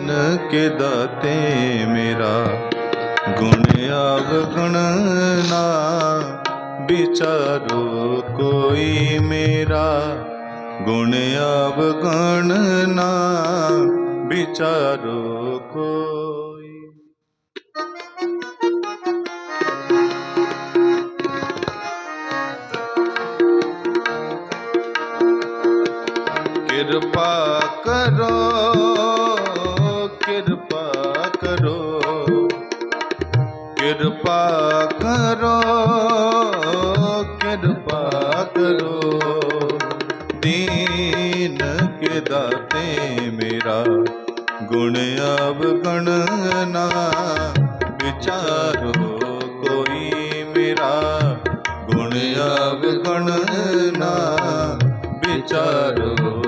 ਨ ਕੇ ਦਾਤੇ ਮੇਰਾ? ਗੁਣ ਅਵਗੁਣ ਨਾ, ਵਿਚਾਰੋ ਕੋਈ ਮੇਰਾ। ਗੁਣ ਅਵਗੁਣ ਨਾ, ਵਿਚਾਰੋ ਕੋਈ। ਕਿਰਪਾ ਕਰੋ। ਦੀਨ ਕੇ ਦਾਤੇ ਮੇਰਾ ਗੁਣ ਅਵਗੁਣ ਨਾ ਵਿਚਾਰੋ ਕੋਈ ਮੇਰਾ ਗੁਣ ਅਵਗੁਣ ਨਾ ਵਿਚਾਰੋ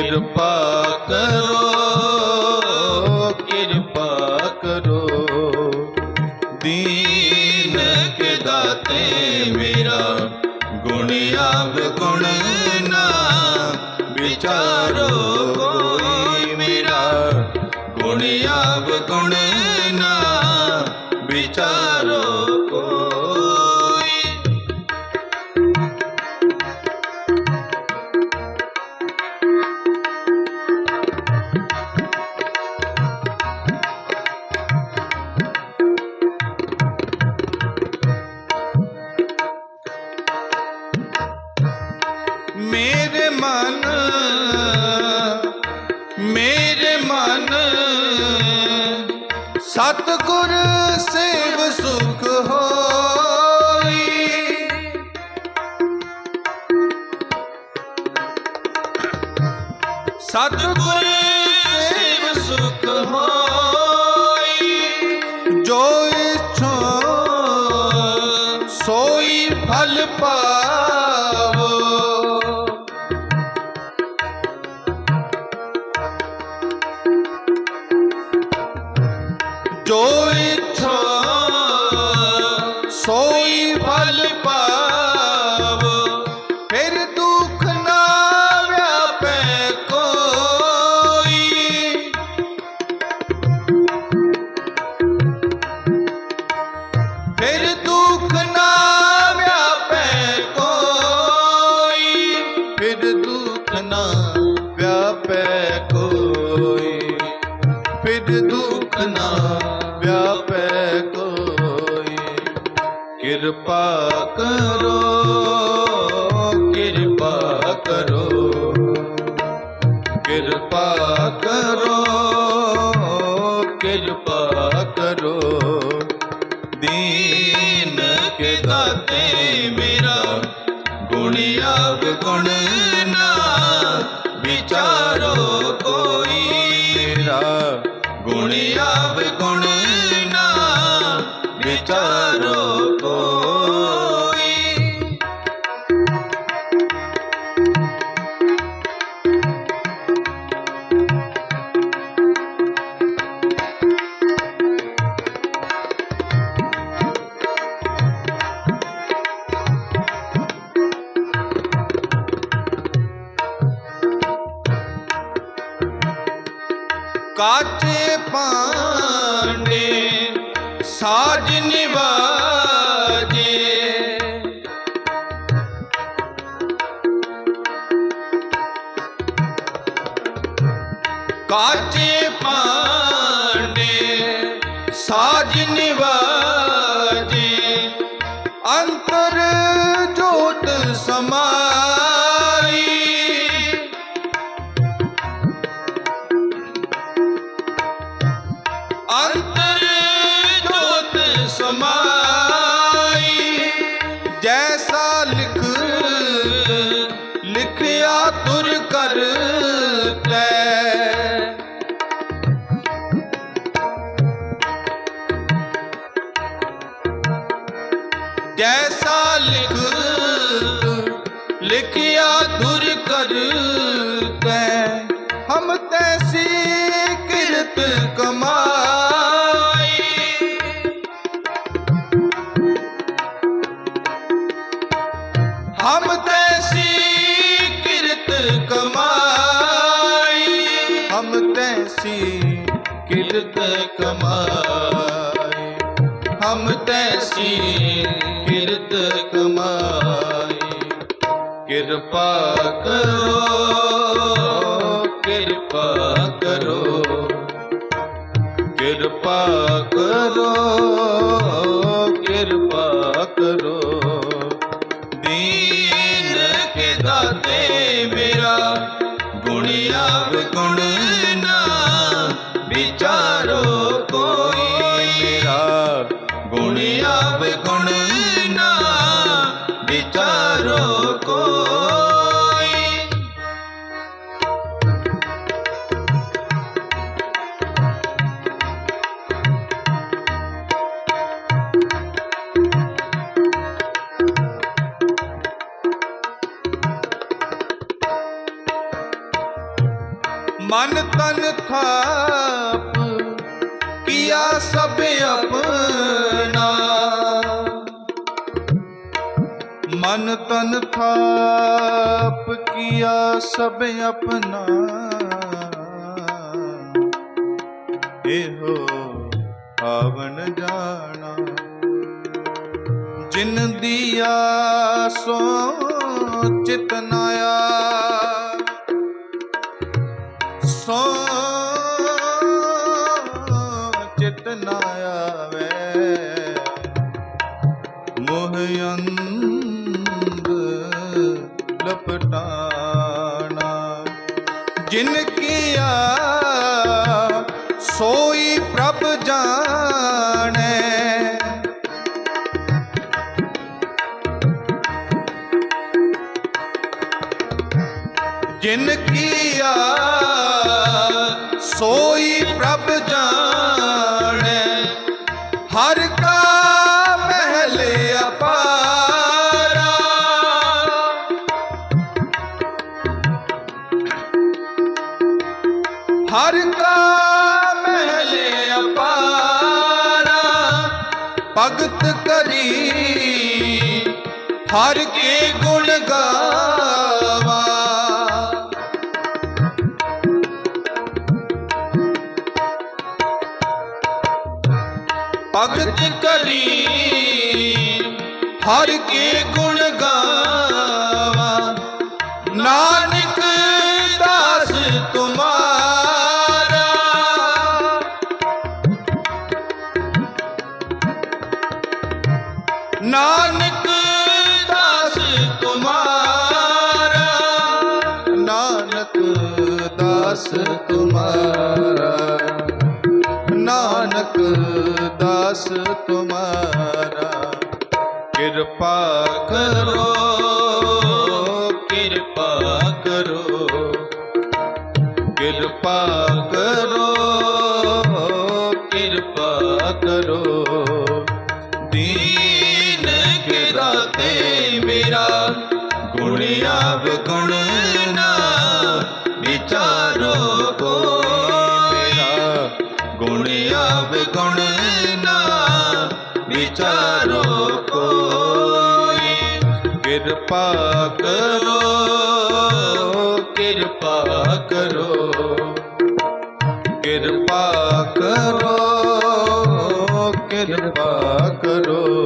ਕਿਰਪਾ ਕਰੋ ਕਿਰਪਾ ਕਰੋ। ਦੀਨ ਕੇ ਦਾਤੇ ਮੇਰਾ, ਗੁਣ ਆਵ ਗੁਣ ਨਾ, ਵਿਚਾਰੋ ਕੋਈ ਮੇਰਾ। ਗੁਣ ਆਵ ਗੁਣ ਨਾ, ਵਿਚਾਰੋ ਮੇਰੇ ਮਨ। ਸਤਿਗੁਰ ਸੇਵ ਸੁਖ ਹੋਈ। ਸਤਿਗੁਰ ਸੇਵ ਸੁਖ ਹੋਈ। ਜੋ ਇਛੋ ਸੋਈ ਫਲ ਪਾ ਕੋਈ, ਫਿਰ ਦੁਖ ਨਾ ਵਿਆਪੈ ਕੋਈ। ਕਿਰਪਾ ਕਰੋ ਕਿਰਪਾ ਕਰੋ। ਕਿਰਪਾ ਕਰੋ ਕਿਰਪਾ ਕਰੋ। ਦੀਨ ਕੇ ਦਾਤੇ ਕਾਚੇ ਪਾਂਡੇ ਸਾਜ ਨਿਵਾਜੇ। ਕਾਚੇ ਜੈਸਾ ਲਿਖ ਲਿਖਿਆ ਤੁਰ ਕਰ ਕਿਰਤ ਕਮਾਈ। ਹਮ ਤੈਸੀ ਕਿਰਤ ਕਮਾਈ। ਕਿਰਪਾ ਕਰੋ ਕਿਰਪਾ ਕਰੋ। ਕਿਰਪਾ ਕਰੋ। ਮਨ ਤਨ ਥਾਪ ਕੀਆ ਸਭ ਆਪਣਾ। ਇਹੋ ਆਵਨ ਜਾਣਾ। ਜਿਨ ਦੀਆ ਸੋ ਚਿਤਨਾਇਆ ਸੋ ਚਿਤ ਨਾ ਆਵੇ ਮੋਹ ਲਪਟਾਣਾ ਜਿਨ ਕੀਆ ਸੋਈ ਪ੍ਰਭ ਜਾਣੈ। ਜਿਨ ਕੀਆ ਸੋਈ ਪ੍ਰਭ ਜਾਣੈ। ਕਰੀ। ਹਰ ਕੇ ਗੁਣ ਗਾਵਾ। ਭਗਤ ਕਰੀ। ਹਰ ਕੇ ਗੁਣ ਗਾਵਾ। ਨਾ ਨਾਨਕ ਦਾਸ ਤੁਮਾਰਾ ਕਿਰਪਾ ਕਰੋ ਕਿਰਪਾ ਕਰੋ ਕਿਰਪਾ ਕਰੋ ਕਿਰਪਾ ਕਰੋ ਦੀਨ ਕੇ ਦਾਤੇ ਮੇਰਾ ਗੁਣ ਗੁਣ ਗੁਣ ਨਾ ਵਿਚਾਰੋ ਕੋਈ? ਕਿਰਪਾ ਕਰੋ ਕਿਰਪਾ ਕਰੋ। ਕਿਰਪਾ ਕਰੋ ਕਿਰਪਾ ਕਰੋ।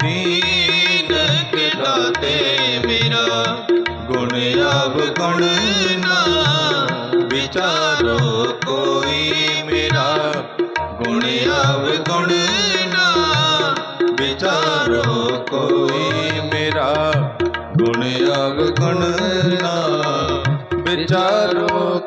ਦੀਨ ਕੇ ਦਾਤੇ ਮੇਰਾ? ਗੁਣ ਅਵਗੁਣ ਨਾ ਵਿਚਾਰੋ ਕੋਈ? ਮੇਰਾ ਗੁਣ ਅਵਗੁਣ ਨਾ? ਵਿਚਾਰੋ ਕੋਈ ਮੇਰਾ। ਗੁਣ ਅਵਗੁਣ ਨਾ? ਵਿਚਾਰੋ